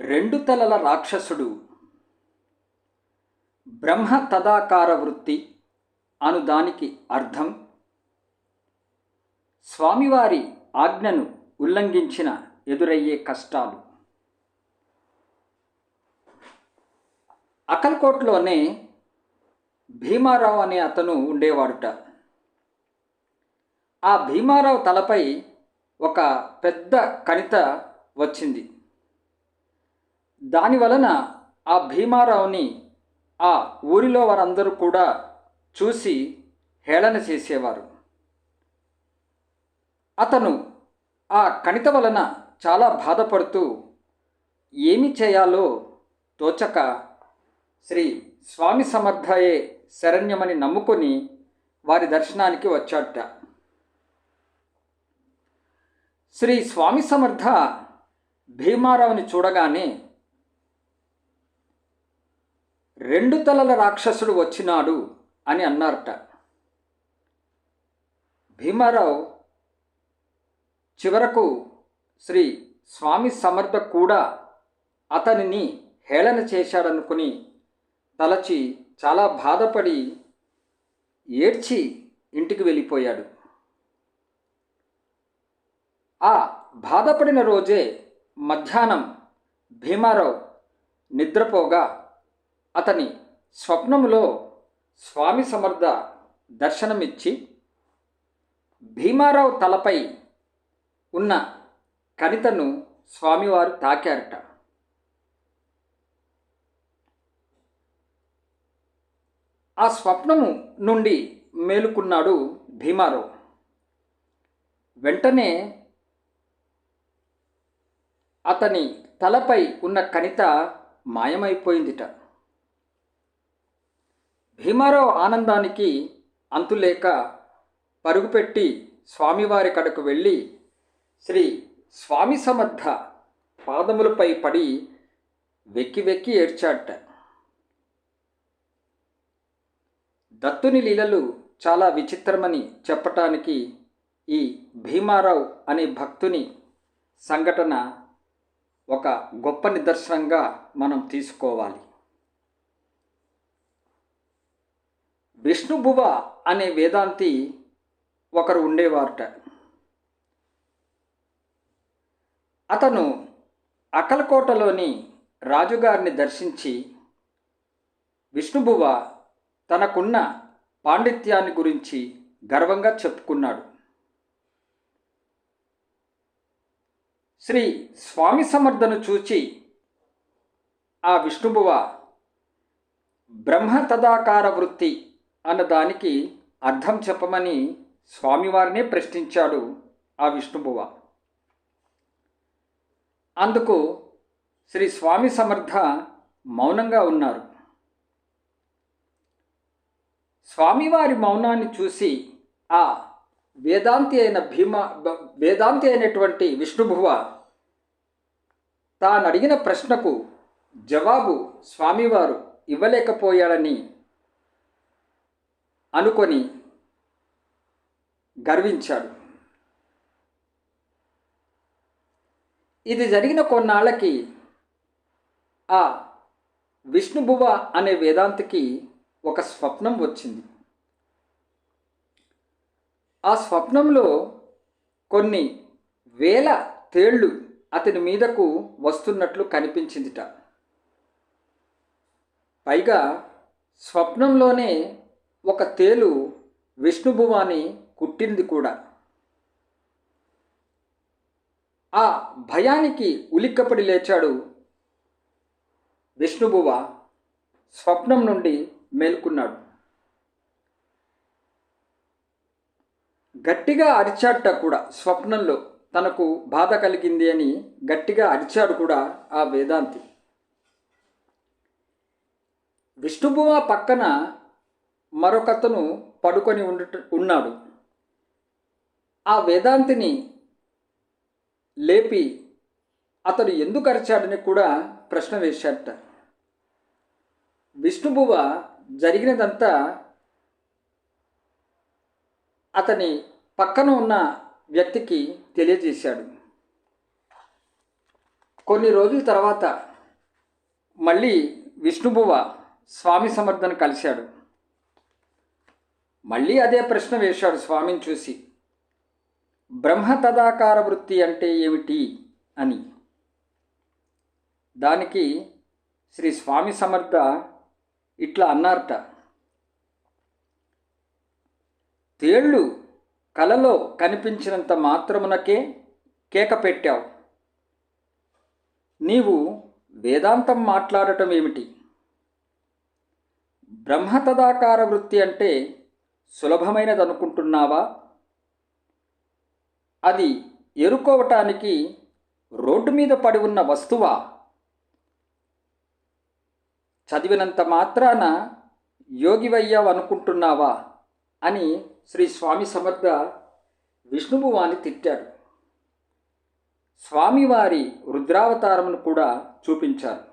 రెండు తలల రాక్షసుడు. బ్రహ్మ తదాకార వృత్తి అను దానికి అర్థం. స్వామివారి ఆజ్ఞను ఉల్లంఘించిన ఎదురయ్యే కష్టాలు. అకల్కోట్లోనే భీమారావు అనే అతను ఉండేవాడుట. ఆ భీమారావు తలపై ఒక పెద్ద కణిత వచ్చింది. దాని వలన ఆ భీమారావుని ఆ ఊరిలో వారందరూ కూడా చూసి హేళన చేసేవారు. అతను ఆ కణిత వలన చాలా బాధపడుతూ ఏమి చేయాలో తోచక శ్రీ స్వామి సమర్థయే శరణ్యమని నమ్ముకొని వారి దర్శనానికి వచ్చాట శ్రీ స్వామి సమర్థ భీమారావుని చూడగానే రెండు తలల రాక్షసుడు వచ్చినాడు అని అన్నారట. భీమారావు చివరకు శ్రీ స్వామి సమర్థ కూడా అతనిని హేళన చేశాడనుకుని తలచి చాలా బాధపడి ఏడ్చి ఇంటికి వెళ్ళిపోయాడు. ఆ బాధపడిన రోజే మధ్యాహ్నం భీమారావు నిద్రపోగా అతని స్వప్నములో స్వామి సమర్థ దర్శనమిచ్చి భీమారావు తలపై ఉన్న కణితను స్వామివారు తాకారట. ఆ స్వప్నము నుండి మేలుకున్నాడు భీమారావు. వెంటనే అతని తలపై ఉన్న కణిత మాయమైపోయిందిట. భీమారావు ఆనందానికి అంతులేక పరుగుపెట్టి స్వామివారి కడకు వెళ్ళి శ్రీ స్వామి సమర్థ పాదములపై పడి వెక్కి వెక్కి ఏడ్చాట దత్తుని లీలలు చాలా విచిత్రమని చెప్పటానికి ఈ భీమారావు అనే భక్తుని సంఘటన ఒక గొప్ప నిదర్శనంగా మనం తీసుకోవాలి. విష్ణుభువ అనే వేదాంతి ఒకరు ఉండేవారట. అతను అకలకోటలోని రాజుగారిని దర్శించి విష్ణుభువ తనకున్న పాండిత్యాన్ని గురించి గర్వంగా చెప్పుకున్నాడు. శ్రీ స్వామి సమర్థను చూచి ఆ విష్ణుభువ బ్రహ్మ తదాకార వృత్తి అన్న దానికి అర్థం చెప్పమని స్వామివారినే ప్రశ్నించాడు ఆ విష్ణుబువ. అందుకు శ్రీ స్వామి సమర్థ మౌనంగా ఉన్నారు. స్వామివారి మౌనాన్ని చూసి ఆ వేదాంతి అయిన భీమ వేదాంతి అయినటువంటి విష్ణుభువ తాను అడిగిన ప్రశ్నకు జవాబు స్వామివారు ఇవ్వలేకపోయాడని అనుకొని గర్వించాడు. ఇది జరిగిన కొన్నాళ్ళకి ఆ విష్ణుభువ అనే వేదాంతికి ఒక స్వప్నం వచ్చింది. ఆ స్వప్నంలో కొన్ని వేల తేళ్ళు అతని మీదకు వస్తున్నట్లు కనిపించిందిట. పైగా స్వప్నంలోనే ఒక తేలు విష్ణుభువాని కుట్టింది కూడా. ఆ భయానికి ఉలిక్కపడి లేచాడు విష్ణుభువ స్వప్నం నుండి మేల్కొన్నాడు. గట్టిగా అరిచాట కూడా స్వప్నంలో తనకు బాధ కలిగింది అని గట్టిగా అరిచాడు కూడా ఆ వేదాంతి. విష్ణుభువ పక్కన మరొకతను పడుకొని ఉండు ఉన్నాడు. ఆ వేదాంతిని లేపి అతడు ఎందుకు అరిచాడని కూడా ప్రశ్న వేశాడట. విష్ణుబువ జరిగినదంతా అతని పక్కన ఉన్న వ్యక్తికి తెలియజేశాడు. కొన్ని రోజుల తర్వాత మళ్ళీ విష్ణుబువ స్వామి సమర్థను కలిశాడు. మళ్ళీ అదే ప్రశ్న వేశాడు స్వామిని చూసి. బ్రహ్మ తదాకార వృత్తి అంటే ఏమిటి అని. దానికి శ్రీ స్వామి సమర్థ ఇట్లా అన్నారట. తేళ్ళు కలలో కనిపించినంత మాత్రమునకే కేక పెట్టావు. నీవు వేదాంతం మాట్లాడటం ఏమిటి? బ్రహ్మతదాకార వృత్తి అంటే సులభమైనది అనుకుంటున్నావా అది ఎరుకోవటానికి రోడ్డు మీద పడి ఉన్న వస్తువా? చదివినంత మాత్రాన యోగివయ్యావు అనుకుంటున్నావా అని శ్రీ స్వామి సమర్థ విష్ణుభువాని తిట్టాడు. స్వామివారి రుద్రావతారమును కూడా చూపించారు.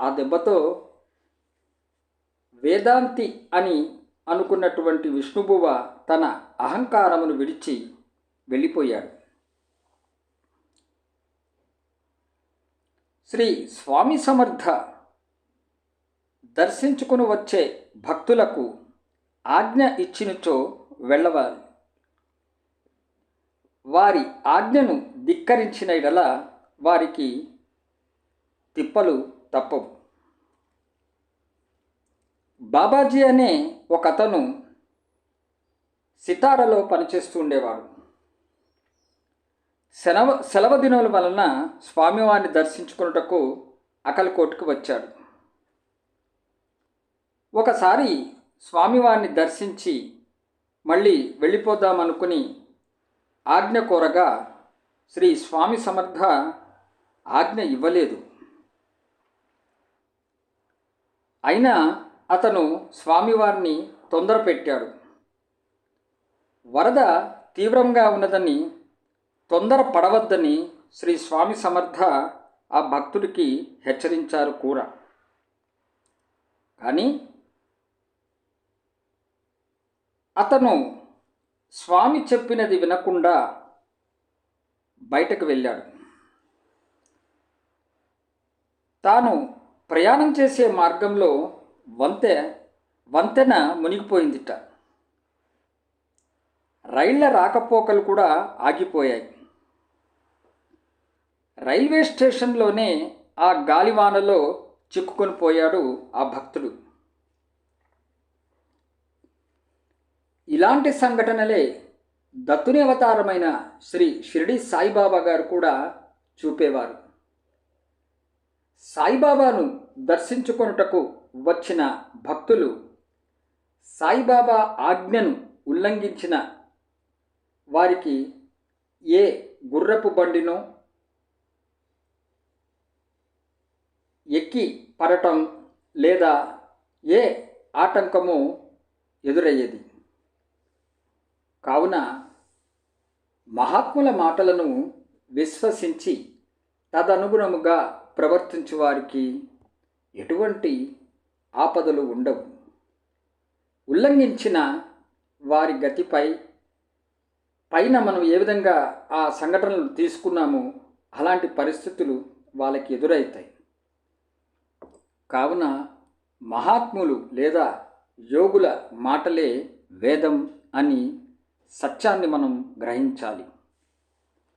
ఆ దెబ్బతో వేదాంతి అని అనుకున్నటువంటి విష్ణుబువ తన అహంకారమును విడిచి వెళ్ళిపోయాడు. శ్రీ స్వామి సమర్థ దర్శించుకుని వచ్చే భక్తులకు ఆజ్ఞ ఇచ్చినచో వెళ్ళవాలి. వారి ఆజ్ఞను ధిక్కరించిన ఎడల వారికి తిప్పలు తప్పవు. బాబాజీ అనే ఒక అతను సితారలో పనిచేస్తూ ఉండేవాడు. సెలవ సెలవు దినముల వలన స్వామివారిని దర్శించుకున్నటకు అకల్కోట్కు వచ్చాడు. ఒకసారి స్వామివారిని దర్శించి మళ్ళీ వెళ్ళిపోదామనుకుని ఆజ్ఞ కోరగా శ్రీ స్వామి సమర్థ ఆజ్ఞ ఇవ్వలేదు. అయినా అతను స్వామివారిని తొందర పెట్టాడు వరద తీవ్రంగా ఉన్నదని తొందర పడవద్దని శ్రీ స్వామి సమర్థ ఆ భక్తుడికి హెచ్చరించారు కూర కానీ అతను స్వామి చెప్పినది వినకుండా బయటకు వెళ్ళాడు. తాను ప్రయాణం చేసే మార్గంలో వంతె వంతెన మునిగిపోయిందిట. రైళ్ళ రాకపోకలు కూడా ఆగిపోయాయి. రైల్వే స్టేషన్లోనే ఆ గాలివానలో చిక్కుకొని పోయాడు ఆ భక్తుడు. ఇలాంటి సంఘటనలే దత్తుని అవతారమైన శ్రీ షిరిడి సాయిబాబా గారు కూడా చూపేవారు. సాయిబాబాను దర్శించుకొనుటకు వచ్చిన భక్తులు సాయిబాబా ఆజ్ఞను ఉల్లంఘించిన వారికి ఏ గుర్రపు బండినో ఎక్కి పడటం లేదా ఏ ఆటంకమో ఎదురయ్యేది. కావున మహాత్ముల మాటలను విశ్వసించి తదనుగుణముగా ప్రవర్తించు వారికి ఎటువంటి ఆపదలు ఉండవు. ఉల్లంఘించిన వారి గతిపై పైన మనం ఏ విధంగా ఆ సంఘటనలు తీసుకున్నామో అలాంటి పరిస్థితులు వాళ్ళకి ఎదురవుతాయి కావున మహాత్ములు లేదా యోగుల మాటలే వేదం అని సత్యాన్ని మనం గ్రహించాలి.